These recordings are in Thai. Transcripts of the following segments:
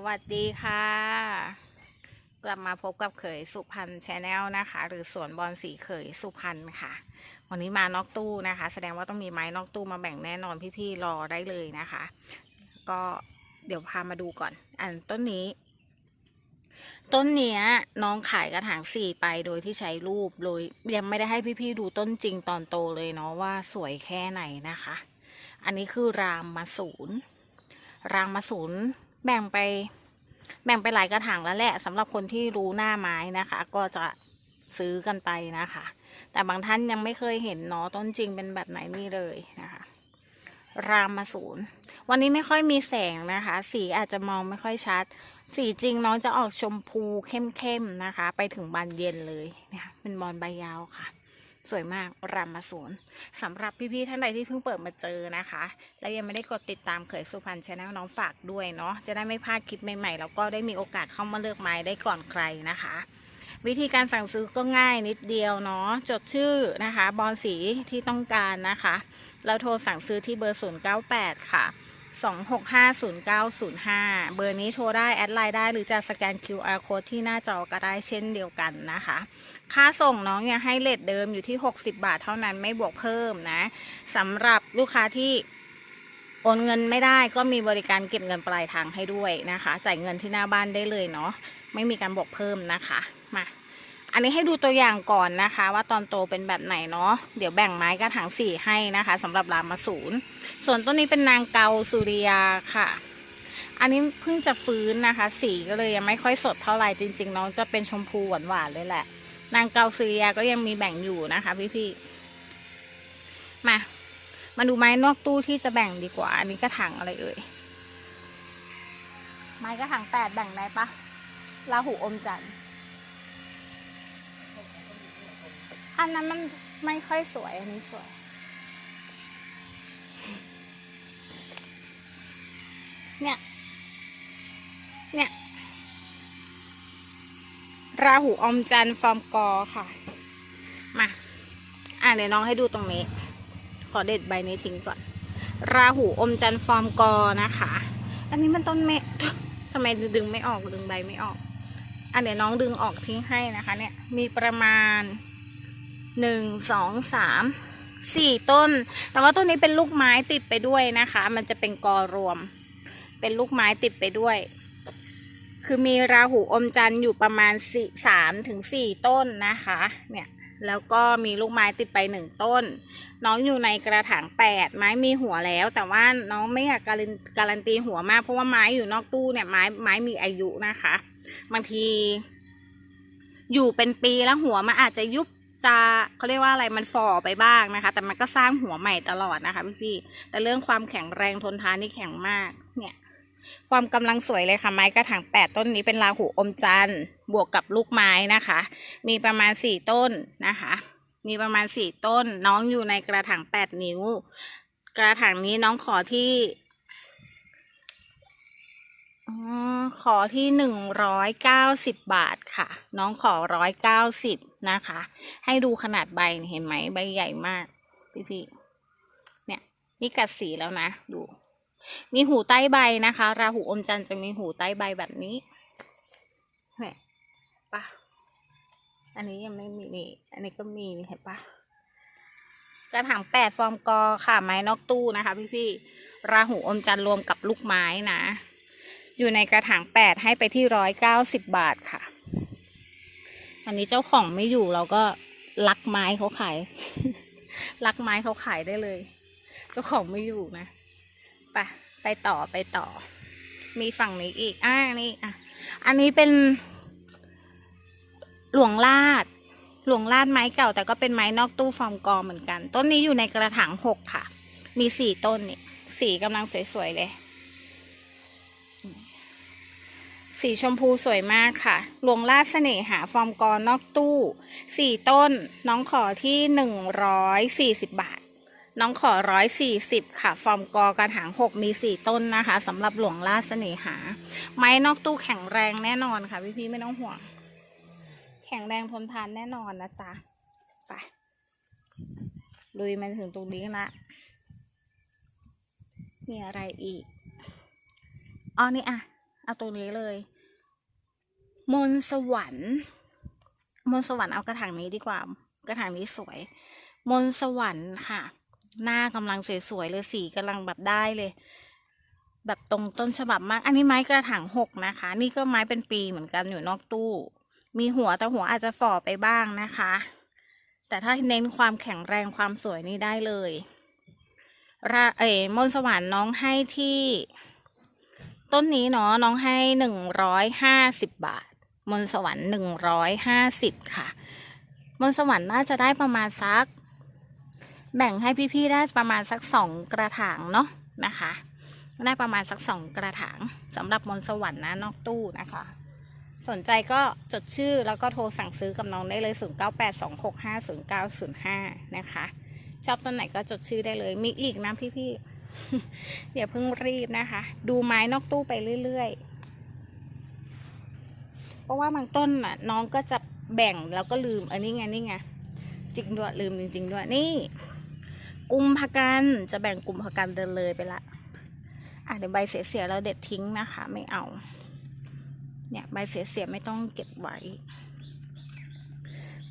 สวัสดีค่ะ กลับมาพบกับเขยสุพรรณชาแนลนะคะ หรือสวนบอลสีเขยสุพรรณค่ะ วันนี้มานอกตู้นะคะ แสดงว่าต้องมีไม้นอกตู้มาแบ่งแน่นอนพี่ๆรอได้เลยนะคะ ก็เดี๋ยวพามาดูก่อน อันต้นนี้ ต้นเนี้ยน้องขายกระถางสี่ไปโดยที่ใช้รูปโดยยังไม่ได้ให้พี่ๆดูต้นจริงตอนโตเลยเนาะว่าสวยแค่ไหนนะคะ อันนี้คือรามมาศูนย์รางมาศูนย์ แบ่งไป แบ่งไปหลายกระถางแล้วแหละสำหรับคนที่รู้หน้าไม้นะคะ ก็จะซื้อกันไปนะคะ แต่บางท่านยังไม่เคยเห็นเนาะต้นจริงเป็นแบบไหนนี่เลยนะคะ รามมาศูนย์วันนี้ไม่ค่อยมีแสงนะคะ สีอาจจะมองไม่ค่อยชัด สีจริงน้องจะออกชมพูเข้มๆนะคะ ไปถึงบานเย็นเลยเนี่ยเป็นบอลใบยาวค่ะ สวยมากรามมาศูนย์สำหรับพี่ๆท่านใดที่เพิ่งเปิดมาเจอนะคะ และยังไม่ได้กดติดตามเขยสุพรรณชาแนลน้องฝากด้วยเนาะจะได้ไม่พลาดคลิปใหม่ๆแล้วก็ได้มีโอกาสเข้ามาเลือกไม้ได้ก่อนใครนะคะ วิธีการสั่งซื้อก็ง่ายนิดเดียวเนาะจดชื่อนะคะ บอลสีที่ต้องการนะคะ แล้วโทรสั่งซื้อที่เบอร์ 098 ค่ะ 2650905 เบอร์นี้โทรได้ แอดไลน์ได้หรือจะสแกน QR code ที่หน้าจอก็ได้เช่นเดียวกันนะคะ ค่าส่งน้องยังให้เลทเดิมอยู่ที่ 60 บาทเท่านั้นไม่บวกเพิ่มนะสำหรับลูกค้าที่โอนเงินไม่ได้ก็มีบริการเก็บเงินปลายทางให้ด้วยนะคะ จ่ายเงินที่หน้าบ้านได้เลยเนาะไม่มีการบวกเพิ่มนะคะ อันนี้ให้ดูตัวอย่างก่อนนะคะ ว่าตอนโตเป็นแบบไหนเนาะเดี๋ยวแบ่งไม้กระถางสี่ให้นะคะสำหรับรามาศูนย์ส่วนต้นนี้เป็นนางเกาสุริยาค่ะ อันนี้เพิ่งจะฟื้นนะคะ สีก็เลยยังไม่ค่อยสดเท่าไหร่จริง ๆ น้องจะเป็นชมพูหวานๆเลยแหละ นางเกาสุริยาก็ยังมีแบ่งอยู่นะคะพี่ๆมา มาดูไม้นอกตู้ที่จะแบ่งดีกว่า อันนี้กระถางอะไรเอ่ยไม้กระถางแปดแบ่งได้ปะลาหูอมจันทร์ อันนั้นมันไม่ค่อยสวย อันนี้สวย เนี่ย เนี่ย ราหูอมจันทร์ฟอร์มกอค่ะ มา อะเดี๋ยวน้องให้ดูตรงนี้ ขอเด็ดใบนี้ทิ้งก่อน ราหูอมจันทร์ฟอร์มกอนะคะ อันนี้มันต้นเมฆทำไมดึงไม่ออกดึงใบไม่ออกอันเดี๋ยวน้องดึงออกทิ้งให้นะคะ เนี่ย มีประมาณ หนึ่งสองสามสี่ต้น แต่ว่าต้นนี้เป็นลูกไม้ติดไปด้วยนะคะ มันจะเป็นกอรวม เป็นลูกไม้ติดไปด้วย คือมีราหูอมจันทร์อยู่ประมาณสี่สามถึงสี่ต้นนะคะ เนี่ย แล้วก็มีลูกไม้ติดไปหนึ่งต้น น้องอยู่ในกระถางแปดไม้มีหัวแล้ว แต่ว่าน้องไม่อยากการันการันตีหัวมากเพราะว่าไม้อยู่นอกตู้เนี่ยไม้ไม้มีอายุนะคะ บางที อยู่เป็นปีแล้วหัวมันอาจจะยุบ จะเขาเรียกว่าอะไรมันฝ่อไปบ้างนะคะ แต่มันก็สร้างหัวใหม่ตลอดนะคะพี่ๆแต่เรื่องความแข็งแรงทนทานนี่แข็งมากเนี่ยความกำลังสวยเลยค่ะ ไม้กระถางแปดต้นนี้เป็นราหูอมจันทร์บวกกับลูกไม้นะคะ มีประมาณสี่ต้นนะคะ มีประมาณสี่ต้น น้องอยู่ในกระถางแปดนิ้ว กระถางนี้น้องขอที่ ขอที่หนึ่งร้อยเก้าสิบบาทค่ะ น้องขอร้อยเก้าสิบนะคะ ให้ดูขนาดใบเห็นไหมใบใหญ่มาก พี่พี่เนี่ยนี่กัดสีแล้วนะ ดู มีหูใต้ใบนะคะ ราหูอมจันทร์จะมีหูใต้ใบแบบนี้เนี่ยปะอันนี้ยังไม่มีนี่อันนี้ก็มีเห็นปะกระถางแปดฟอร์มกอค่ะไม้นอกตู้นะคะ พี่พี่ราหูอมจันทร์รวมกับลูกไม้นะ อยู่ในกระถางแปดให้ไปที่ร้อยเก้าสิบบาทค่ะ อันนี้เจ้าของไม่อยู่เราก็ลักไม้เขาขาย ลักไม้เขาขายได้เลย เจ้าของไม่อยู่นะไปไปต่อไปต่อ มีฝั่งนี้อีกอ่านี่อะอันนี้เป็น หลวงลาด หลวงลาดไม้เก่า แต่ก็เป็นไม้นอกตู้ฟอร์มกอเหมือนกัน ต้นนี้อยู่ในกระถางหกค่ะ มีสี่ต้นนี่สีกำลังสวยๆเลย สีชมพูสวยมากค่ะ หลวงลาดเสน่หาฟอร์มกอนอกตู้สี่ต้น น้องขอที่หนึ่งร้อยสี่สิบบาท น้องขอร้อยสี่สิบค่ะ ฟอร์มกอกระถางหกมีสี่ต้นนะคะสำหรับหลวงลาดเสน่หา ไม้นอกตู้แข็งแรงแน่นอนค่ะ พี่พี่ไม่ต้องห่วง แข็งแรงทนทานแน่นอนนะจ๊ะ ไป ลุยมาถึงตรงนี้ละ มีอะไรอีกอ๋อนี่อะ เอาตัวนี้เลย มนต์สวรรค์ มนต์สวรรค์เอากระถางนี้ดีกว่า กระถางนี้สวย มนต์สวรรค์ค่ะ หน้ากำลังสวยๆเลยสีกำลังแบบได้เลย แบบตรงต้นฉบับมาก อันนี้ไม้กระถางหกนะคะ นี่ก็ไม้เป็นปีเหมือนกันอยู่นอกตู้ มีหัวแต่หัวอาจจะฝ่อไปบ้างนะคะ แต่ถ้าเน้นความแข็งแรงความสวยนี่ได้เลยระเอ๋มนต์สวรรค์น้องให้ที่ ต้นนี้เนาะน้องให้หนึ่งร้อยห้าสิบบาท มนสวรรค์หนึ่งร้อยห้าสิบค่ะ มนสวรรค์น่าจะได้ประมาณสัก แบ่งให้พี่ๆได้ประมาณสักสองกระถางเนาะนะคะ ได้ประมาณสักสองกระถางสำหรับมนสวรรค์นะนอกตู้นะคะ สนใจก็จดชื่อแล้วก็โทรสั่งซื้อกับน้องได้เลย 0982650905 นะคะ ชอบต้นไหนก็จดชื่อได้เลย มีอีกนะพี่ๆ อย่าเพิ่งรีบนะคะ ดูไม้นอกตู้ไปเรื่อยๆ เพราะว่าบางต้นน่ะ น้องก็จะแบ่งแล้วก็ลืมอันนี้ไงนี่ไงจริงด้วยลืมจริงๆด้วยนี่กลุ่มภกันจะแบ่งกลุ่มภกันเดินเลยไปละอะเดี๋ยวใบเสียๆเราเด็ดทิ้งนะคะ ไม่เอา เนี่ยใบเสียๆไม่ต้องเก็บไว้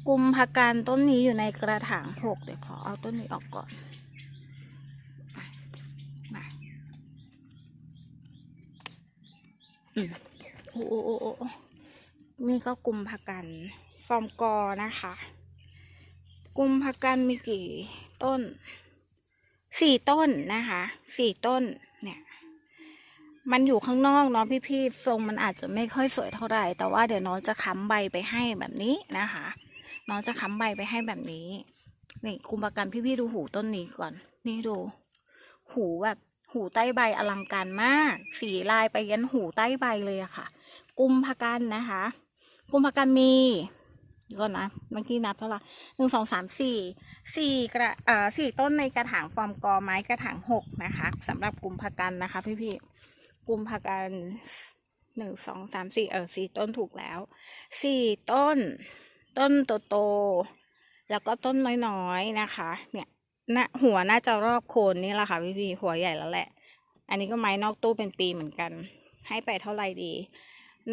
กลุ่มภกันต้นนี้อยู่ในกระถางหกเดี๋ยวขอเอาต้นนี้ออกก่อนอะมาอืม โอ้โอ้โอ้นี่ก็กลุ่มภกัน ฟอร์มกอนะคะ กลุ่มภกันมีกี่ต้น สี่ต้นนะคะ สี่ต้น เนี่ย มันอยู่ข้างนอกเนาะพี่ๆ ทรงมันอาจจะไม่ค่อยสวยเท่าไหร่ แต่ว่าเดี๋ยวน้องจะค้ำใบไปให้แบบนี้นะคะ น้องจะค้ำใบไปให้แบบนี้ นี่คุมประกันพี่ๆดูหูต้นนี้ก่อน นี่ดู หูแบบ หูใต้ใบอลังการมาก สีลายไปยันหูใต้ใบเลยอะค่ะ กุมภกันนะคะ กุมภกันมีเดี๋ยวก่อนนะเมื่อกี้นับเท่าไหร่หนึ่งสองสามสี่สี่กระอ่าสี่ต้นในกระถางฟอร์มกอไม้กระถางหกนะคะสำหรับกุมภกันนะคะพี่ๆกุมภากันหนึ่งสองสามสี่เออสี่ต้นถูกแล้วสี่ต้น ต้นโตๆแล้วก็ต้นน้อยๆนะคะ เนี่ย หนะหัวน่าจะรอบโคนนี่แหละค่ะพี่พี่หัวใหญ่แล้วแหละ อันนี้ก็ไม้นอกตู้เป็นปีเหมือนกัน ให้ไปเท่าไหร่ดี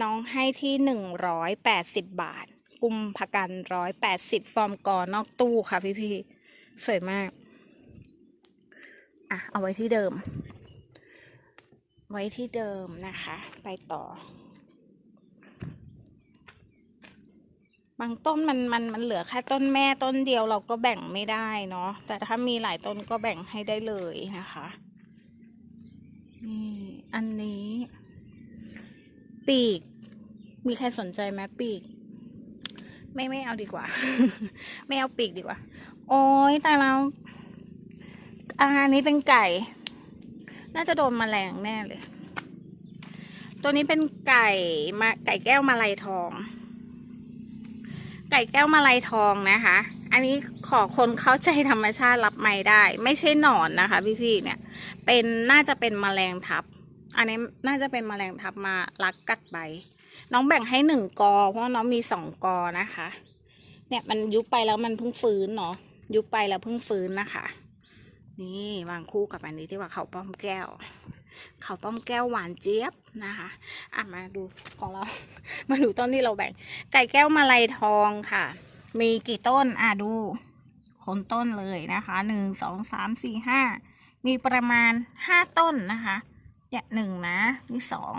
น้องให้ที่หนึ่งร้อยแปดสิบบาท กุมภกันร้อยแปดสิบฟอร์มกอนอกตู้ค่ะพี่พี่สวยมาก อะ เอาไว้ที่เดิม ไว้ที่เดิมนะคะ ไปต่อ บางต้นมันมันมันเหลือแค่ต้นแม่ต้นเดียวเราก็แบ่งไม่ได้เนาะแต่ถ้ามีหลายต้นก็แบ่งให้ได้เลยนะคะนี่อันนี้ ปีก มีใครสนใจไหมปีก ไม่ไม่เอาดีกว่า ไม่เอาปีกดีกว่า โอ้ยแต่เราอันนี้เป็นไก่ น่าจะโดนแมลงแน่เลย ตัวนี้เป็นไก่มาไก่แก้วมาลัยทอง ไก่แก้วมาลายทองนะคะ อันนี้ขอคนเข้าใจธรรมชาติรับไม่ได้ ไม่ใช่หนอนนะคะพี่ๆเนี่ย เป็นน่าจะเป็นแมลงทับ อันนี้น่าจะเป็นแมลงทับมาลักกัดใบ น้องแบ่งให้หนึ่งกอ เพราะน้องมีสองกอนะคะ เนี่ยมันยุบไปแล้วมันเพิ่งฟื้นเนาะยุบไปแล้วเพิ่งฟื้นนะคะ นี่วางคู่กับอันนี้ที่ว่าเขาป้อมแก้ว เขาป้อมแก้วหวานเจี๊ยบนะคะอะมาดูของเรา มาดูต้นที่เราแบ่ง ไก่แก้วมาลัยทองค่ะ มีกี่ต้นอะดูคนต้นเลยนะคะหนึ่งสองสามสี่ห้ามีประมาณห้าต้นนะคะเนี่ยหนึ่งนะนี่สอง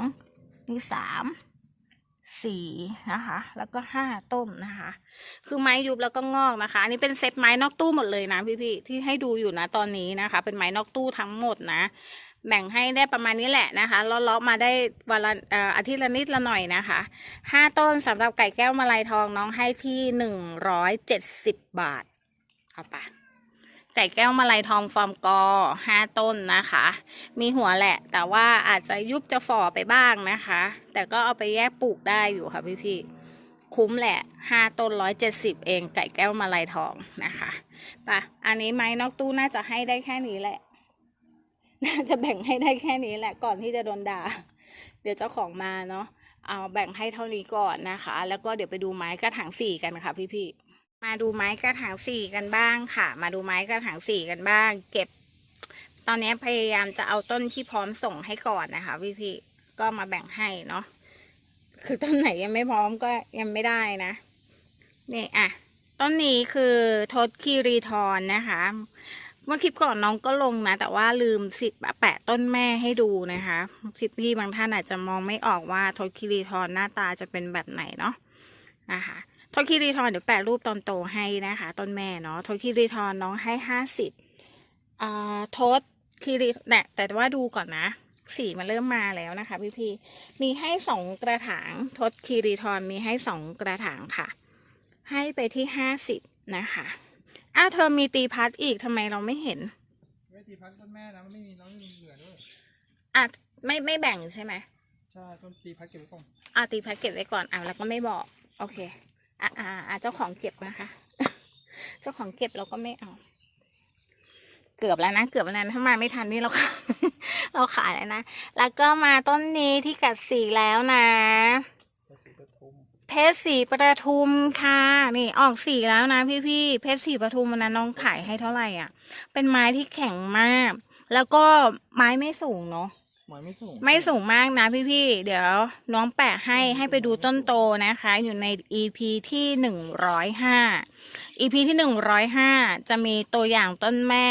นี่สาม สี่นะคะ แล้วก็ห้าต้นนะคะ คือไม้ยุบแล้วก็งอกนะคะ อันนี้เป็นเซตไม้นอกตู้หมดเลยนะพี่ๆที่ให้ดูอยู่นะตอนนี้นะคะ เป็นไม้นอกตู้ทั้งหมดนะ แบ่งให้ได้ประมาณนี้แหละนะคะเลาะๆมาได้วันละอาทิตย์ละนิดละหน่อยนะคะห้าต้นสำหรับไก่แก้วมาลัยทองน้องให้ที่หนึ่งร้อยเจ็ดสิบบาทเอาไป ไก่แก้วมาลัยทองฟอร์มกอห้าต้นนะคะ มีหัวแหละ แต่ว่าอาจจะยุบจะฝ่อไปบ้างนะคะ แต่ก็เอาไปแยกปลูกได้อยู่ค่ะพี่ๆคุ้มแหละห้าต้นร้อยเจ็ดสิบเองไก่แก้วมาลัยทองนะคะปะอันนี้ไม้นอกตู้น่าจะให้ได้แค่นี้แหละ น่าจะแบ่งให้ได้แค่นี้แหละ ก่อนที่จะโดนด่า เดี๋ยวเจ้าของมาเนาะเอาแบ่งให้เท่านี้ก่อนนะคะ แล้วก็เดี๋ยวไปดูไม้กระถางสี่กันค่ะพี่ๆ มาดูไม้กระถางสี่กันบ้างค่ะ มาดูไม้กระถางสี่กันบ้าง เก็บ ตอนนี้พยายามจะเอาต้นที่พร้อมส่งให้ก่อนนะคะพี่ๆก็มาแบ่งให้เนาะคือต้นไหนยังไม่พร้อมก็ยังไม่ได้นะนี่อะต้นนี้คือทศคีรีทรนนะคะ เมื่อคลิปก่อนน้องก็ลงนะ แต่ว่าลืมสิแปะต้นแม่ให้ดูนะคะพี่พี่บางท่านอาจจะมองไม่ออกว่าทศคีรีทรหน้าตาจะเป็นแบบไหนเนาะนะคะ ทศคีรีทรเดี๋ยวแปะรูปตอนโตให้นะคะ ต้นแม่เนาะทศคีรีทรน้องให้ห้าสิบอ่าทศคีรีเนี่ยแต่ว่าดูก่อนนะ สีมันเริ่มมาแล้วนะคะ พี่พี่ๆมีให้สองกระถางทศคีรีทรมีให้สองกระถางค่ะ ให้ไปที่ห้าสิบนะคะอ้าวเธอมีตีพัดอีกทำไมเราไม่เห็นไม่ตีพักต้นแม่นะมันไม่มีน้องไม่มีเหลือด้วยอะไม่ไม่แบ่งใช่ไหมใช่ต้นตีพักเก็บไว้ก่อนอะตีพัดเก็บไว้ก่อนอะแล้วก็ไม่บอก โอเค อะอะอะเจ้าของเก็บนะคะ เจ้าของเก็บเราก็ไม่เอา เกือบแล้วนะ เกือบแล้วนะถ้ามาไม่ทันนี่เราเราขายแล้วนะ แล้วก็มาต้นนี้ที่กัดสีแล้วนะเพชรสีประทุมค่ะ นี่ออกสีแล้วนะพี่พี่เพชรสีประทุมวันนั้นน้องขายให้เท่าไหร่อะ เป็นไม้ที่แข็งมาก แล้วก็ไม้ไม่สูงเนาะ ไม่สูง ไม่สูงมากนะพี่พี่ๆ เดี๋ยวน้องแปะให้ให้ไปดูต้นโตนะคะ อยู่ใน EP ที่หนึ่งร้อยห้า EP ที่หนึ่งร้อยห้าจะมีตัวอย่างต้นแม่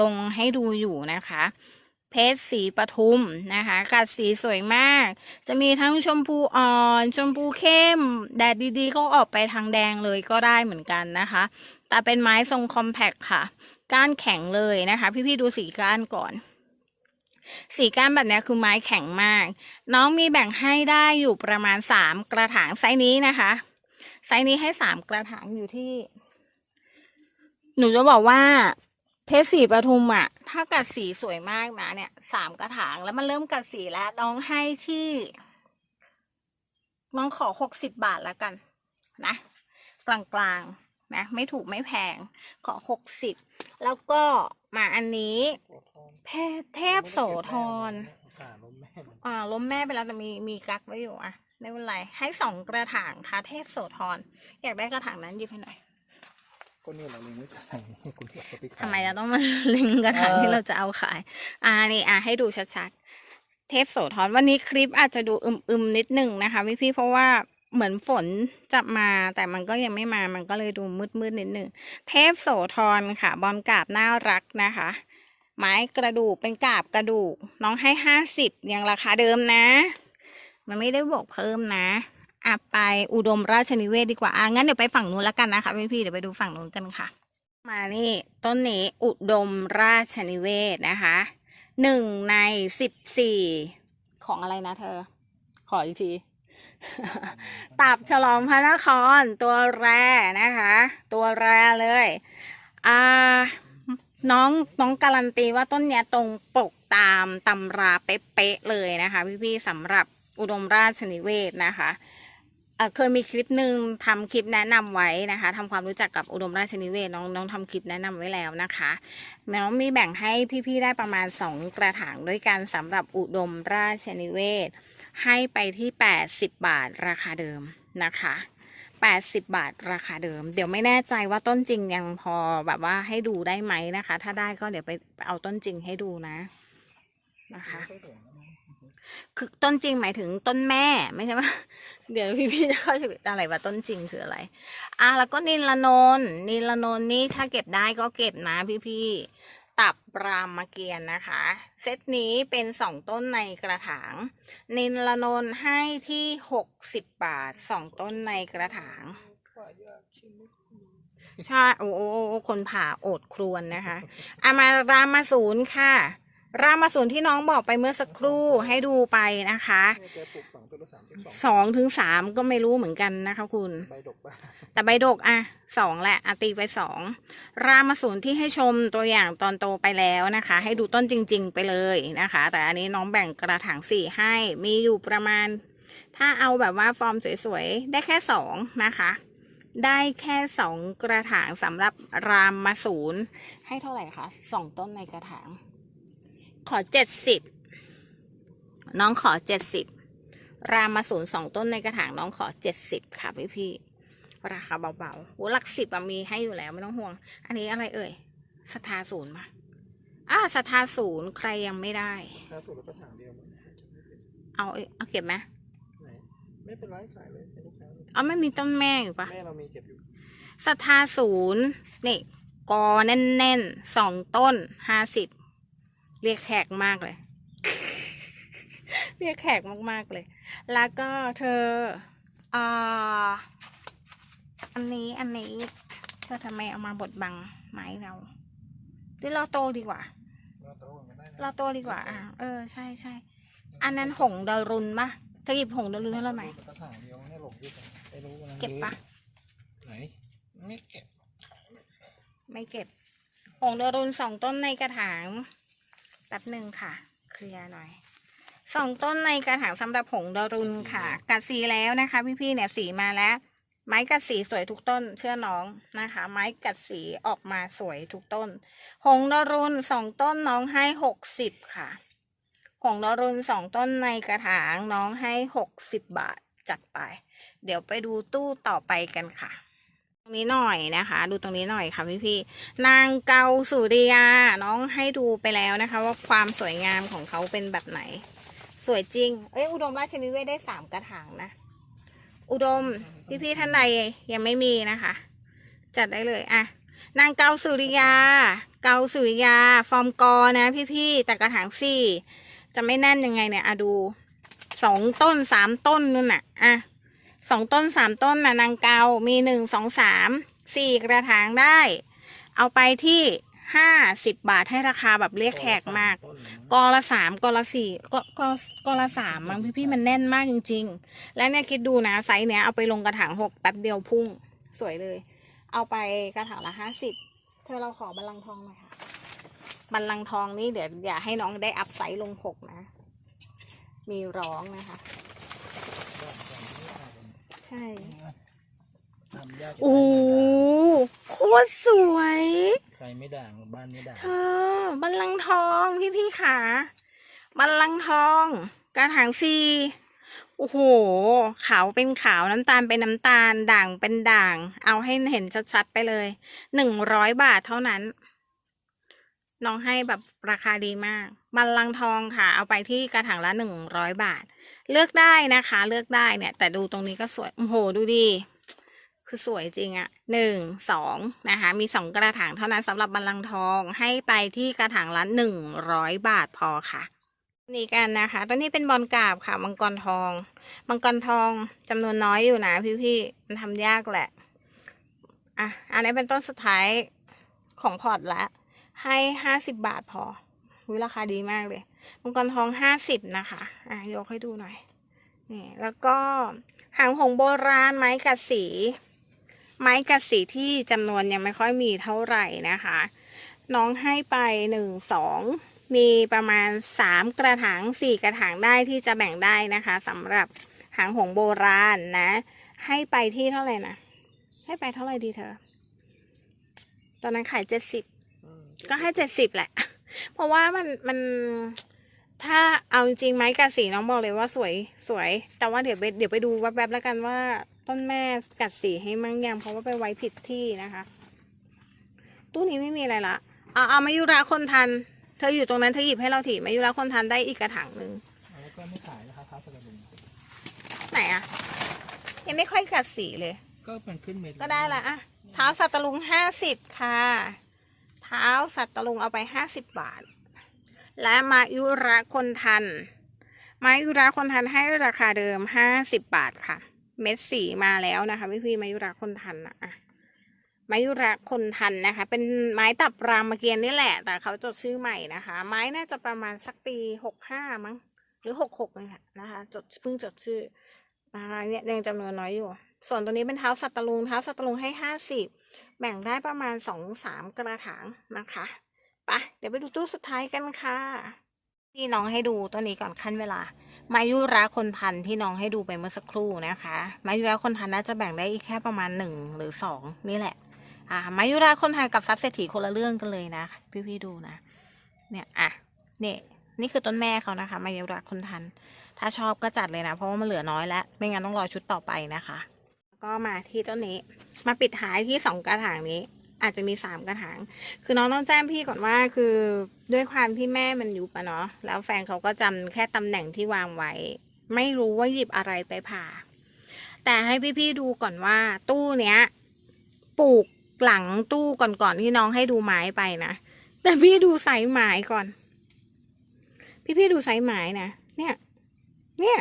ลงให้ดูอยู่นะคะ เพชรสีปทุมนะคะกัดสีสวยมาก จะมีทั้งชมพูอ่อน ชมพูเข้ม แดดดีๆ ก็ออกไปทางแดงเลยก็ได้เหมือนกันนะคะ แต่เป็นไม้ทรงคอมแพคค่ะ ก้านแข็งเลยนะคะ พี่ๆ ดูสีก้านก่อน สีก้านแบบนี้คือไม้แข็งมาก น้องมีแบ่งให้ได้อยู่ประมาณสามกระถางไซส์นี้นะคะ ไซส์นี้ให้สามกระถางอยู่ที่ หนูจะบอกว่าเพชรสีปทุมอะถ้ากัดสีสวยมากนะเนี่ยสามกระถางแล้วมันเริ่มกัดสีแล้วน้องให้ที่น้องขอหกสิบบาทแล้วกันนะกลางๆนะไม่ถูกไม่แพงขอหกสิบแล้วก็ มาอันนี้โอทองเพชรเทพโสธรอ่าล้มแม่มันอ่าล้มแม่ไปแล้วแต่มีมีกักไว้อยู่อะไม่เป็นไร ให้สองกระถางค่ะเทพโสธรอยากได้กระถางนั้นหยิบให้หน่อยก็เนี่ยเราเลี้ยงไว้ขายคุณอยากจะไปขายทำไมเราต้องมาลิงกระถางเออที่เราจะเอาขาย อ่านี่อ่าให้ดูชัดๆเทพโสธรวันนี้คลิปอาจจะดูอึมๆนิดนึงนะคะพี่พี่ๆเพราะว่า เหมือนฝนจะมา แต่มันก็ยังไม่มามันก็เลยดูมืดๆนิดหนึ่งเทพโสธรค่ะ บอลกาบน่ารักนะคะ ไม้กระดูกเป็นกาบกระดูก น้องให้ห้าสิบยังราคาเดิมนะ มันไม่ได้บวกเพิ่มนะอะไปอุดมราชนิเวศดีกว่าอะงั้นเดี๋ยวไปฝั่งนู้นแล้วกันนะคะพี่พี่เดี๋ยวไปดูฝั่งนู้นกันค่ะ มานี่ต้นนี้อุดมราชนิเวศนะคะหนึ่งในสิบสี่ของอะไรนะเธอ ขออีกที ตับฉลองพระนครตัวแรนะคะ ตัวแรเลยอ่าน้องน้องการันตีว่าต้นเนี้ยตรงปกตามตำราเป๊ะๆเลยนะคะ พี่ๆสำหรับอุดมราชนิเวศนะคะ เคยมีคลิปหนึ่งทำคลิปแนะนำไว้นะคะทำความรู้จักกับอุดมราชนิเวศน้องน้องทำคลิปแนะนำไว้แล้วนะคะน้องมีแบ่งให้พี่ๆได้ประมาณสองกระถางด้วยกันสำหรับอุดมราชนิเวศ ให้ไปที่ 80 บาทราคาเดิมนะคะ80 บาทราคาเดิม เดี๋ยวไม่แน่ใจว่าต้นจริงยังพอแบบว่าให้ดูได้ไหมนะคะ ถ้าได้ก็เดี๋ยวไปเอาต้นจริงให้ดูนะนะคะ คือต้นจริงหมายถึงต้นแม่ไม่ใช่ว่าเดี๋ยวพี่ๆจะเข้าใจผิดอะไรว่าต้นจริงคืออะไร อะแล้วก็นิลนนนิลนนนี่ถ้าเก็บได้ก็เก็บนะพี่ๆตับรามเกียรตินะคะ เซตนี้เป็นสองต้นในกระถาง นิลนนให้ที่หกสิบบาทสองต้นในกระถางใช่โอ้โอ้โอ้โอ้คนผ่าโอดครวนนะคะอามารามาศูนย์ค่ะ รามาศูนย์ที่น้องบอกไปเมื่อสักครู่ให้ดูไปนะคะเนี่ยแกปลูกสองต้นละสามต้นสองสองถึงสามก็ไม่รู้เหมือนกันนะคะคุณใบดกป่ะแต่ใบดกอะสองแหละอะตีไปสองรามาศูนย์ที่ให้ชมตัวอย่างตอนโตไปแล้วนะคะ ให้ดูต้นจริง ๆ ไปเลยนะคะ แต่อันนี้น้องแบ่งกระถางสี่ให้มีอยู่ประมาณ ถ้าเอาแบบว่าฟอร์มสวยๆ ได้แค่สองนะคะได้แค่สองกระถางสำหรับรามมาศูนย์ให้เท่าไหร่คะสองต้นในกระถาง ขอเจ็ดสิบน้องขอเจ็ดสิบรามมาศูนย์สองต้นในกระถางน้องขอเจ็ดสิบค่ะพี่พี่ๆราคาเบาๆโหหลักสิบอะมีให้อยู่แล้วไม่ต้องห่วง อันนี้อะไรเอ่ยสทาศูนย์มาอ่าสทาศูนย์ใครยังไม่ได้ถ้าปลูกแล้วก็ถางเดียวมั้งเอาเอาเก็บไหมไหนไม่เป็นไรขายเลยให้ลูกค้าเลยเอาไม่มีต้นแม่อยู่ปะแม่เรามีเก็บอยู่ศรัทธาศูนย์นี่กอแน่นๆสองต้นห้าสิบ เรียกแขกมากเลย เรียกแขกมากๆเลย แล้วก็เธออ่าอันนี้อันนี้เธอทำไมเอามาบดบังไม้เราหรือเราโตดีกว่าเราโตกันได้นะเราโตดีกว่า อะเออใช่ใช่อันนั้นหงดารุนปะเธอหยิบหงดารุนให้เราหน่อยกระถางเดียวให้หลงด้วยกันไม่รู้นะเก็บปะไหนไม่เก็บ ไม่เก็บ หงดารุนสองต้นในกระถาง แป๊บหนึ่งค่ะ เคลียร์หน่อยสองต้นในกระถางสำหรับหงดารุนค่ะ กัดสีแล้วนะคะ พี่ๆเนี่ยสีมาแล้ว ไม้กัดสีสวยทุกต้นเชื่อน้องนะคะ ไม้กัดสีออกมาสวยทุกต้น หงดารุนสองต้นน้องให้หกสิบค่ะ หงดารุนสองต้นในกระถางน้องให้หกสิบบาทจัดไป เดี๋ยวไปดูตู้ต่อไปกันค่ะตรง นี้หน่อยนะคะ ดูตรงนี้หน่อยค่ะพี่ๆนางเกาสุริยาน้องให้ดูไปแล้วนะคะ ว่าความสวยงามของเขาเป็นแบบไหน สวยจริง เอ้ยอุดมราชนิเวศได้สามกระถางนะ อุดมพี่ๆท่านใดยังไม่มีนะคะ จัดได้เลยอะนางเกาสุริยา เกาสุริยา ฟอร์มกอนะ พี่ๆแต่กระถางสี่จะไม่แน่นยังไงเนี่ยอะดูสองต้นสามต้นนู่นน่ะอะ สองต้นสามต้นน่ะนางเกา มีหนึ่งสองสามสี่กระถางได้ เอาไปที่ห้าสิบบาทให้ราคาแบบเรียกแขกมาก กอละสามกอละสี่กอกอกอละสามมั้งพี่พี่มันแน่นมากจริง ๆ และเนี่ยคิดดูนะไซส์เนี้ยเอาไปลงกระถางหกแป๊บเดียวพุ่งสวยเลย เอาไปกระถางละห้าสิบเธอเราขอบัลลังก์ทองหน่อยค่ะบัลลังก์ทองนี่เดี๋ยวอย่าให้น้องได้อัพไซส์ลงหกนะ มีร้องนะคะ ใช่ทำยากจะโอ้โหได้โคตรสวย ใครไม่ด่างบ้านไม่ด่างเธอบัลลังก์ทองพี่พี่ๆขาบัลลังก์ทองกระถางซีโอ้โห ขาวเป็นขาวน้ำตาลเป็นน้ำตาล ด่างเป็นด่าง เอาให้เห็นชัดๆไปเลยหนึ่งร้อยบาทเท่านั้น น้องให้แบบราคาดีมาก บัลลังก์ทองค่ะ เอาไปที่กระถางละหนึ่งร้อยบาท เลือกได้นะคะ เลือกได้เนี่ย แต่ดูตรงนี้ก็สวย โอ้โห ดูดี คือสวยจริงอะหนึ่งสองนะคะ มีสองกระถางเท่านั้นสำหรับบัลลังก์ทองให้ไปที่กระถางละหนึ่งร้อยบาทพอค่ะนี่กันนะคะตัวนี้เป็นบอลกาบค่ะ มังกรทอง มังกรทองจำนวนน้อยอยู่นะพี่ๆ มันทำยากแหละ อะ อันนี้เป็นต้นสุดท้ายของพอร์ตละ ให้ห้าสิบบาทพอวิราคาดีมากเลย มังกรทองห้าสิบนะคะ อะยกให้ดูหน่อย นี่ แล้วก็หางหงโบราณไม้กัดสี ไม้กัดสีที่จำนวนยังไม่ค่อยมีเท่าไหร่นะคะ น้องให้ไปหนึ่งสองมีประมาณสามกระถางสี่กระถางได้ที่จะแบ่งได้นะคะสำหรับหางหงโบราณนะ ให้ไปที่เท่าไหร่นะ ให้ไปเท่าไหร่ดีเธอ ตอนนั้นขายเจ็ดสิบก็ให้เจ็ดสิบแหละ เพราะว่ามันมัน ถ้าเอาจริงๆไม้กัดสีน้องบอกเลยว่าสวยสวย แต่ว่าเดี๋ยวไปเดี๋ยวไปดูแวบๆแล้วกันว่าต้นแม่กัดสีให้มั่งยังเพราะว่าไปไว้ผิดที่นะคะ ตู้นี้ไม่มีอะไรละเอาเอามายุราคนทัน เธออยู่ตรงนั้นเธอหยิบให้เราถีมายุราคนทันได้อีกกระถางหนึ่งแล้วก็ไม่ขายนะคะท้าสลับลุงไหนอะยังไม่ค่อยกัดสีเลย ก็มันขึ้นเม็ดก็ได้ละอะเท้าสัตว์ตะลุงห้าสิบค่ะ เท้าสัตว์ตะลุงเอาไปห้าสิบบาท และมายุระคนทัน มายุระคนทันให้ราคาเดิมห้าสิบบาทค่ะ เม็ดสีมาแล้วนะคะพี่พี่มายุระคนทันนะอะมายุระคนทันนะคะ เป็นไม้ตับรามเกียนนี่แหละ แต่เขาจดชื่อใหม่นะคะ ไม้น่าจะประมาณสักปีหกห้ามั้งหรือหกหกเลยค่ะนะคะจดเพิ่งจดชื่อนะคะเนี่ยยังจำนวนน้อยอยู่ ส่วนตัวนี้เป็นเท้าสัตว์ตลุงเท้าสัตว์ตลุงให้ห้าสิบแบ่งได้ประมาณสองสามกระถางนะคะ ไปเดี๋ยวไปดูตู้สุดท้ายกันค่ะ ที่น้องให้ดูตัวนี้ก่อนขั้นเวลา มายุราคนทันที่น้องให้ดูไปเมื่อสักครู่นะคะ มายุราคนทันน่าจะแบ่งได้อีกแค่ประมาณหนึ่งหรือสองนี่แหละ อ่ามายุราคนทันกับทรัพย์เศรษฐีคนละเรื่องกันเลยนะ พี่ๆดูนะ เนี่ยอะเนี่ยนี่คือต้นแม่เขานะคะ มายุราคนทันถ้าชอบก็จัดเลยนะ เพราะว่ามันเหลือน้อยแล้ว ไม่งั้นต้องรอชุดต่อไปนะคะ ก็มาที่ต้นนี้ มาปิดท้ายที่สองกระถางนี้ อาจจะมีสามกระถาง คือน้องต้องแจ้งพี่ก่อนว่าคือด้วยความที่แม่มันอยุบอะเนาะแล้วแฟนเขาก็จำแค่ตำแหน่งที่วางไว้ ไม่รู้ว่าหยิบอะไรไปผ่า แต่ให้พี่ๆดูก่อนว่า ตู้เนี้ยปลูกหลังตู้ก่อนๆที่น้องให้ดูไม้ไปนะแต่พี่ดูไซส์ไม้ก่อน พี่ๆดูไซส์ไม้นะเนี่ย เนี่ย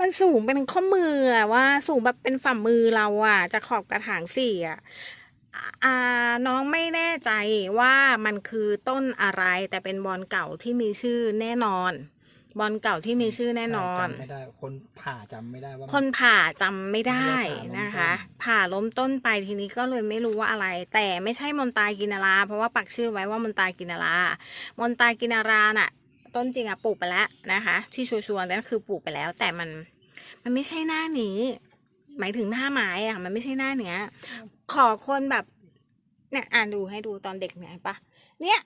มันสูงเป็นข้อมืออะว่าสูงแบบเป็นฝ่ามือเราอะจากขอบกระถางสี่อะอ่าอ่า น้องไม่แน่ใจว่ามันคือต้นอะไร แต่เป็นบอลเก่าที่มีชื่อแน่นอน บอลเก่าที่มีชื่อแน่นอน จำไม่ได้ คนผ่าจำไม่ได้ว่า คนผ่าจำไม่ได้ไม่ได้นะคะผ่าล้มต้นผ่าล้มต้นไปทีนี้ก็เลยไม่รู้ว่าอะไร แต่ไม่ใช่มนตากินาราเพราะว่าปักชื่อไว้ว่ามนตากินารา มนตากินาราน่ะ ต้นจริงอะปลูกไปแล้วนะคะ ที่ชัวร์ๆนั่นคือปลูกไปแล้ว แต่มัน มันไม่ใช่หน้านี้ หมายถึงหน้าไม้อะมันไม่ใช่หน้าเนี้ย ขอคนแบบเนี่ยอ่านดูให้ดูตอนเด็กเนี่ยเห็นปะเนี่ย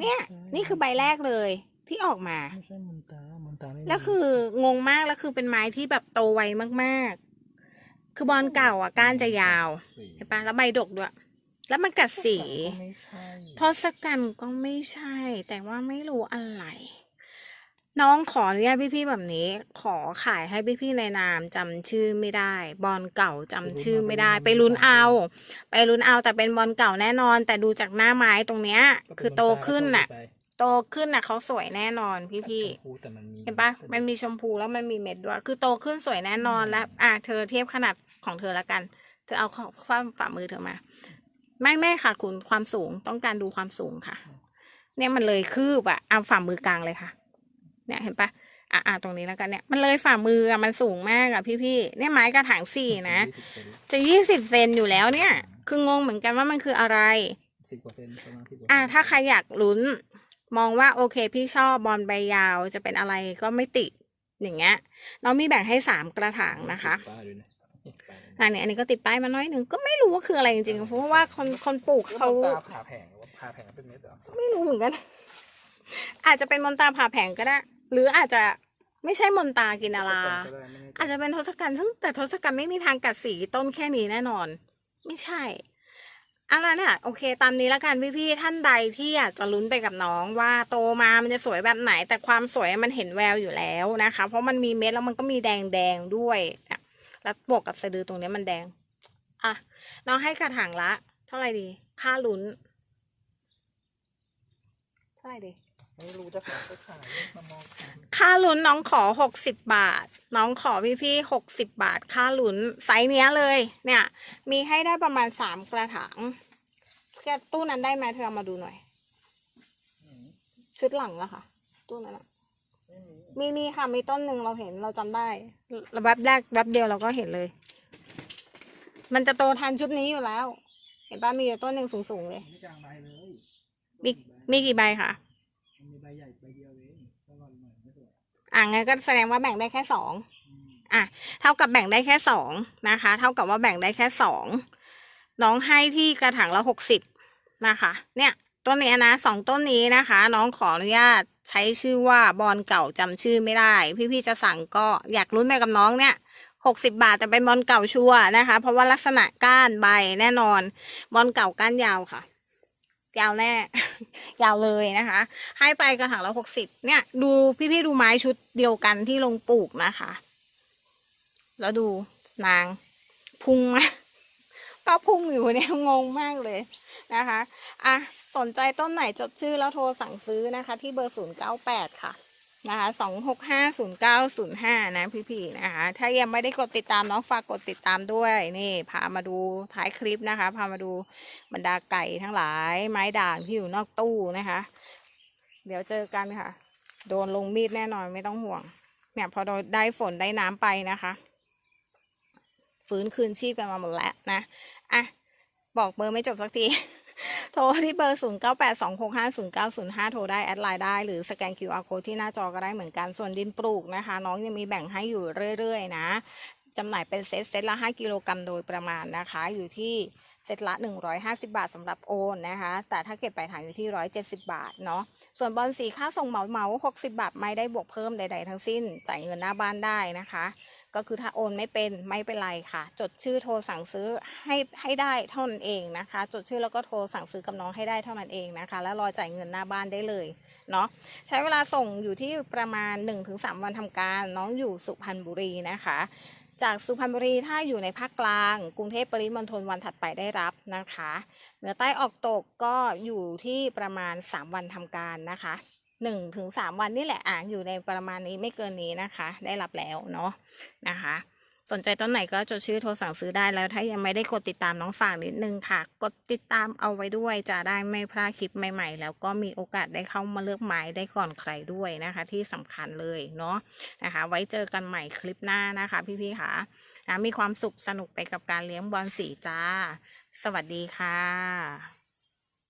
เนี่ย นี่คือใบแรกเลยที่ออกมา ไม่ใช่มนตามนตาไม่มีแล้วคืองงมากแล้วคือเป็นไม้ที่แบบโตไวมากๆ คือบอลเก่าอะก้านจะยาวสีเห็นปะแล้วใบดกด้วย แล้วมันกัดสี ก็ไม่ใช่ ทศกัณฐ์ก็ไม่ใช่ แต่ว่าไม่รู้อะไร น้องขออนุญาตพี่ๆแบบนี้ ขอขายให้พี่ๆในนามจำชื่อไม่ได้ บอลเก่าจำชื่อไม่ได้ ไปลุ้นเอา ไปลุ้นเอาแต่เป็นบอลเก่าแน่นอน แต่ดูจากหน้าไม้ตรงเนี้ยก็เป็คือโตขึ้นน่ะไปโตขึ้นน่ะเขาสวยแน่นอนพี่ๆชมพูแต่มันมีเห็นปะมันมีชมพูแล้วมันมีเม็ดด้วย คือโตขึ้นสวยแน่นอนแล้ว อะเธอเทียบขนาดของเธอละกัน เธอเอาข้อฝ่าฝ่ามือเธอมา ไม่ไม่ค่ะคุณความสูงต้องการดูความสูงค่ะ เนี่ยมันเลยคืบอะเอาฝ่ามือกลางเลยค่ะ เนี่ยเห็นปะอะอะตรงนี้แล้วกันเนี่ยมันเลยฝ่ามืออะมันสูงมากอะพี่พี่ๆเนี่ยไม้กระถางสี่นะ จะยี่สิบเซนอยู่แล้วเนี่ย คืองงเหมือนกันว่ามันคืออะไรสิบกว่าเซนประมาณสิบกว่าอะถ้าใครอยากลุ้น มองว่าโอเค พี่ชอบบอลใบยาวจะเป็นอะไรก็ไม่ติดอย่างเงี้ยน้องมีแบ่งให้สามกระถางนะคะป้ายด้วยนะป้ายด้วยนะอันนี้อันนี้ก็ติดป้ายมาน้อยหนึ่งก็ไม่รู้ว่าคืออะไรจริงๆเพราะว่าคนคนปลูกเขาแล้วมนตผ่าแผงหรือว่าผ่าแผงเป็นเม็ดเหรอ ไม่รู้เหมือนกัน อาจจะเป็นมนตาผ่าแผงก็ได้ หรืออาจจะไม่ใช่มนตากินาราก็ได้ไม่แน่ใจอาจจะเป็นทศกัณฐ์ซึ่งแต่ทศกัณฐ์ไม่มีทางกัดสีต้นแค่นี้แน่นอน ไม่ใช่อะไรเนี่ยโอเค ตามนี้แล้วกันพี่ๆท่านใดที่อยากจะลุ้นไปกับน้องว่าโตมามันจะสวยแบบไหน แต่ความสวยมันเห็นแววอยู่แล้วนะคะ เพราะมันมีเม็ดแล้วมันก็มีแดงแดงๆด้วยอะแล้วบวกกับสะดือตรงเนี้ยมันแดง อะ น้องให้กระถางละ เท่าไหร่ดี ค่าลุ้น เท่าไหร่ดี ไม่รู้จะขายก็ขายมามองกันค่าลุ้นน้องขอหกสิบบาท น้องขอพี่พี่หกสิบบาท ค่าลุ้นไซส์เนี้ยเลย เนี่ย มีให้ได้ประมาณสามกระถางแค่ตู้นั้นได้ไหมเธอเอามาดูหน่อยชุดหลังอะค่ะ ตู้นั้นอะไม่มีมีมีค่ะมีต้นหนึ่งเราเห็นเราจำได้แวบแรกแวบเดียวเราก็เห็นเลย มันจะโตทันชุดนี้อยู่แล้ว เห็นป่ะมีอยู่ต้นหนึ่งสูงๆเลย ไม่กลางใบเลย มีมีกี่ใบคะ มันมีใบใหญ่ใบเดียวเองก็รอหน่อยไม่สวยอะงั้นก็แสดงว่าแบ่งได้แค่สองอืมอะเท่ากับแบ่งได้แค่สองนะคะ เท่ากับว่าแบ่งได้แค่สองน้องให้ที่กระถางละหกสิบนะคะ เนี่ยต้นนี้นะสองต้นนี้นะคะ น้องขออนุญาตใช้ชื่อว่าบอลเก่าจำชื่อไม่ได้ พี่ๆจะสั่งก็อยากลุ้นไปกับน้องเนี่ยหกสิบาทแต่เป็นบอลเก่าชัวร์นะคะ เพราะว่าลักษณะก้านใบแน่นอน บอลเก่าก้านยาวค่ะ ยาวแน่ยาวเลยนะคะ ให้ไปกระถางละหกสิบเนี่ย ดูพี่ๆดูไม้ชุดเดียวกันที่ลงปลูกนะคะ แล้วดูนางพุ่งมาก็พุ่งอยู่เนี่ยงงมากเลยนะคะ อะ สนใจต้นไหนจดชื่อแล้วโทรสั่งซื้อนะคะ ที่เบอร์ศูนย์เก้าแปดค่ะ นะคะสองหกห้าศูนย์เก้าศูนย์ห้านะพี่ๆนะคะ ถ้ายังไม่ได้กดติดตามน้องฝากกดติดตามด้วยนี่พามาดูท้ายคลิปนะคะ พามาดูบรรดาไก่ทั้งหลาย ไม้ด่างที่อยู่นอกตู้นะคะ เดี๋ยวเจอกันค่ะ โดนลงมีดแน่นอนไม่ต้องห่วง เนี่ยพอได้ฝนได้น้ำไปนะคะฟื้นคืนชีพกันมาหมดแล้วนะ อะ บอกเบอร์ไม่จบสักที โทรที่เบอร์ 0 9 8 2 6 5 0 9 0 5 โทรได้ แอดไลน์ได้ หรือสแกน QR code ที่หน้าจอก็ได้เหมือนกัน ส่วนดินปลูกนะคะ น้องยังมีแบ่งให้อยู่เรื่อยๆ นะจำหน่ายเป็นเซตเซตละ 5 กิโลกรัมโดยประมาณนะคะ อยู่ที่เซตละ 150 บาทสำหรับโอนนะคะ แต่ถ้าเก็บปลายทางอยู่ที่ 170 บาทเนาะ ส่วนบอลสีค่าส่งเหมาเหมา60 บาทไม่ได้บวกเพิ่มใด ๆ ทั้งสิ้น จ่ายเงินหน้าบ้านได้นะคะ ก็คือถ้าโอนไม่เป็นไม่เป็นไรค่ะ จดชื่อโทรสั่งซื้อให้ให้ได้เท่านั้นเองนะคะ จดชื่อแล้วก็โทรสั่งซื้อกับน้องให้ได้เท่านั้นเองนะคะ แล้วรอจ่ายเงินหน้าบ้านได้เลยเนาะใช้เวลาส่งอยู่ที่ประมาณ 1-3 วันทำการ น้องอยู่สุพรรณบุรีนะคะ จากสุพรรณบุรีถ้าอยู่ในภาคกลาง กรุงเทพปริมณฑลวันถัดไปได้รับนะคะ เหนือใต้ออกตกก็อยู่ที่ประมาณ 3 วันทำการนะคะ 1ถึง3วันนี่แหละอะอยู่ในประมาณนี้ไม่เกินนี้นะคะ ได้รับแล้วเนาะนะคะ สนใจต้นไหนก็จดชื่อโทรสั่งซื้อได้แล้ว ถ้ายังไม่ได้กดติดตามน้องฝากนิดนึงค่ะ กดติดตามเอาไว้ด้วยจะได้ไม่พลาดคลิปใหม่ ๆ แล้วก็มีโอกาสได้เข้ามาเลือกไม้ได้ก่อนใครด้วยนะคะ ที่สำคัญเลยเนาะนะคะ ไว้เจอกันใหม่คลิปหน้านะคะ พี่ๆค่ะนะมีความสุขสนุกไปกับการเลี้ยงบอลสีจ้า สวัสดีค่ะ